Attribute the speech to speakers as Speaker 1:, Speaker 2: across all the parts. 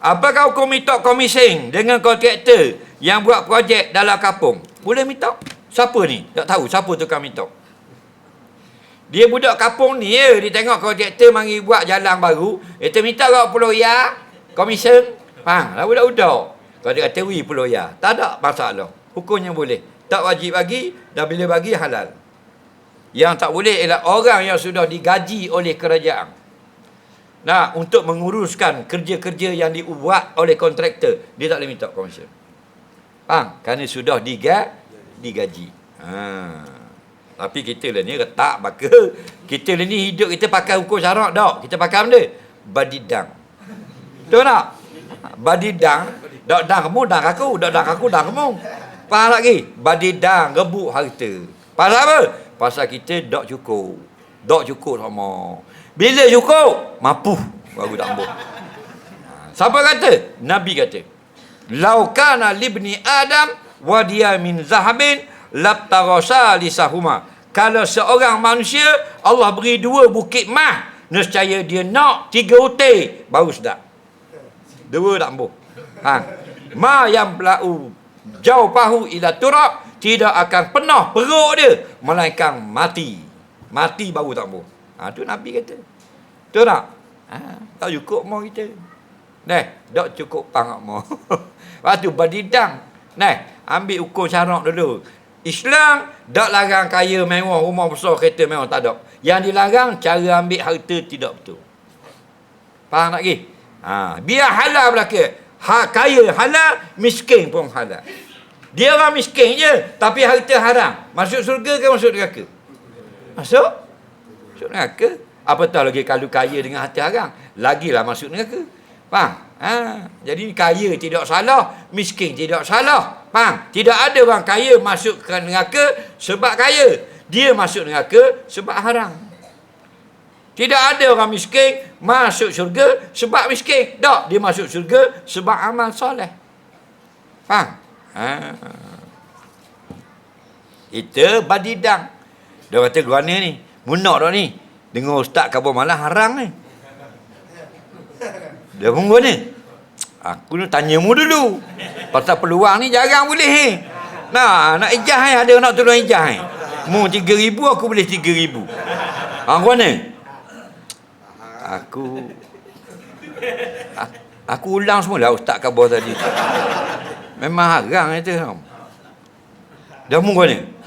Speaker 1: Apakah hukum minta komisen dengan kontraktor yang buat projek dalam kampung? Boleh minta? Siapa ni? Tak tahu siapa tukang minta. Dia budak kampung ni ya, dia tengok kontraktor mari buat jalan baru, dia minta kau puluh ya, komisen. Faham? Lah budak-budak. Kalau dia kata, wih puluh ya. Tak ada masalah. Hukumnya boleh. Tak wajib bagi, dan bila bagi halal. Yang tak boleh ialah orang yang sudah digaji oleh kerajaan. Nah, untuk menguruskan kerja-kerja yang dibuat oleh kontraktor, dia tak boleh minta komisen. Faham? Kerana sudah diga, digaji. Ha. Tapi kita lah ni retak maka kita lah ni hidup kita pakai hukum syarak tak? Kita pakai benda? Badidang. Betul tak? Badidang. Dak dang kamu, dang aku. Dak dang aku, dang kamu. Faham lagi? Badidang, rebut harta. Pasal apa? Pasal kita tak cukup. Tak cukup sama. Bila cukup, mampu baru tak ambuh. Siapa kata? Nabi kata. Lau kana libni Adam wadiya min zahabin labtarasa lisahuma. Kalau seorang manusia Allah beri dua bukit mah, nescaya dia nak tiga utai baru sedap. Dua tak ambuh. Ha. Ma yang belau jauh pahu ila turab tidak akan pernah perut dia melainkan mati. Mati baru tak ambuh. Ha, tu Nabi kata. Betul tak? Ha, tak cukup mau kita. Nah, tak cukup pang mau. Lepas tu berdidang. Nah, ambil ukur syarak dulu. Islam tak larang kaya mewah, rumah besar, kereta mewah. Tak ada. Yang dilarang, cara ambil harta tidak betul. Faham tak lagi? Ha, biar halal belakang. Ha, kaya halal, miskin pun halal. Dia orang miskin je, tapi harta haram. Masuk surga ke masuk neraka? Masuk? Masuk neraka. Apatah lagi kalau kaya dengan hati haram. Lagilah masuk neraka. Faham? Ha, jadi kaya tidak salah, miskin tidak salah. Faham? Tidak ada orang kaya masuk ke neraka sebab kaya. Dia masuk neraka sebab haram. Tidak ada orang miskin masuk syurga sebab miskin. Tak, dia masuk syurga sebab amal soleh. Faham? Ha. Itu badidang. Dia kata guana ni. Munak dah ni. Dengar ustaz kabar malah harang ni. Dia pun guana. Aku ni tanya mu dulu. Pasal peluang ni jarang boleh ni. Nah, nak ijah ni ada nak tolong ijah ni. Mu tiga ribu aku boleh tiga ribu. Ha, guana. Aku Aku ulang semula ustaz kabar tadi. Memang harang itu. Dah mu guana.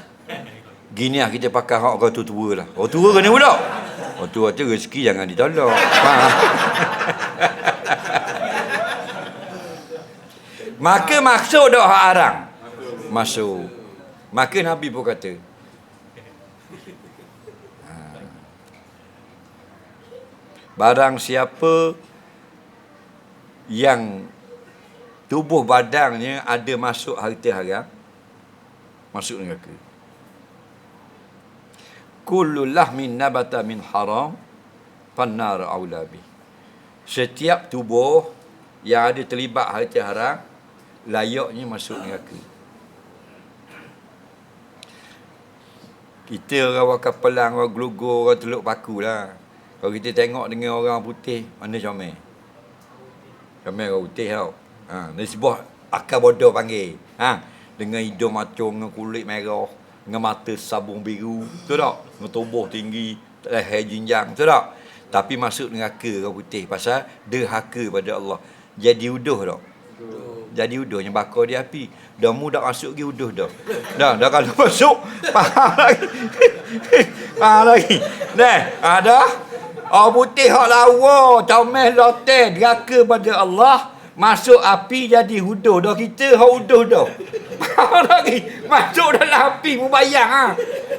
Speaker 1: Gini lah kita pakai hak orang tua-tua lah. Orang tua kena pula. Orang tua tu rezeki jangan ditolak. Ha. Maka masuk dah hak arang. Masuk. Maka Nabi pun kata. Ha. Barang siapa yang tubuh badannya ada masuk harta haram, masuk neraka. Kullu lahmin nabata min haram, fannar aulabi. Setiap tubuh yang ada terlibat harta haram, layaknya masuk neraka. Kita orang wakar pelang, orang gelugur, orang teluk paku lah. Kalau kita tengok dengan orang putih, mana comel? Comel orang putih tau. Ha, nisbah akal bodoh panggil. Ha, dengan hidung macung, dengan kulit merah, dengan mata sabung biru. Betul tak? Dengan tubuh tinggi, leher jinjang. Betul tak? Tapi masuk neraka orang putih pasal derhaka pada Allah. Jadi uduh tak? Jadi uduh yang bakar di api. Dah mu dah masuk lagi uduh dah. Dah, dah kalau masuk, faham lagi. faham lagi. Dah, ada. Oh putih hak lawa, comel lote, deraka pada Allah. Masuk api jadi huduh dah kita hak uduh dah. Masuk dalam api mu bayang ha.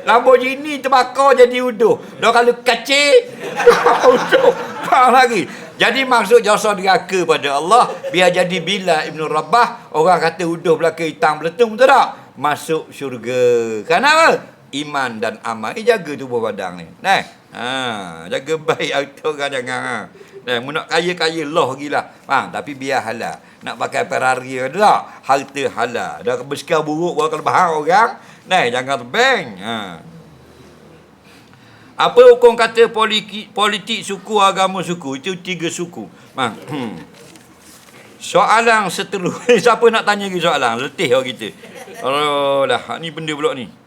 Speaker 1: Lamborghini terbakar jadi uduh. Dah kalau kacil, uduh. Faham lagi. Jadi maksud jasa diraka pada Allah biar jadi bila Ibn Rabah orang kata uduh belaka hitam beletung betul tak? Masuk syurga. Kenapa? Iman dan amal. Eh jaga tubuh badan ni. Nah. Ha, jaga baik kan jangan. Ha. Mu nak kaya-kaya loh gila. Ha, tapi biar halal. Nak pakai Ferrari tak? Harta halal. Dah bersikap buruk baru kalau orang. Nah, jangan tebeng. Ha. Apa hukum kata politik, politik suku, agama suku? Itu tiga suku. Ha. Hmm. Soalan seterusnya. Siapa nak tanya lagi soalan? Letih orang kita. Dah, ni benda pula ni.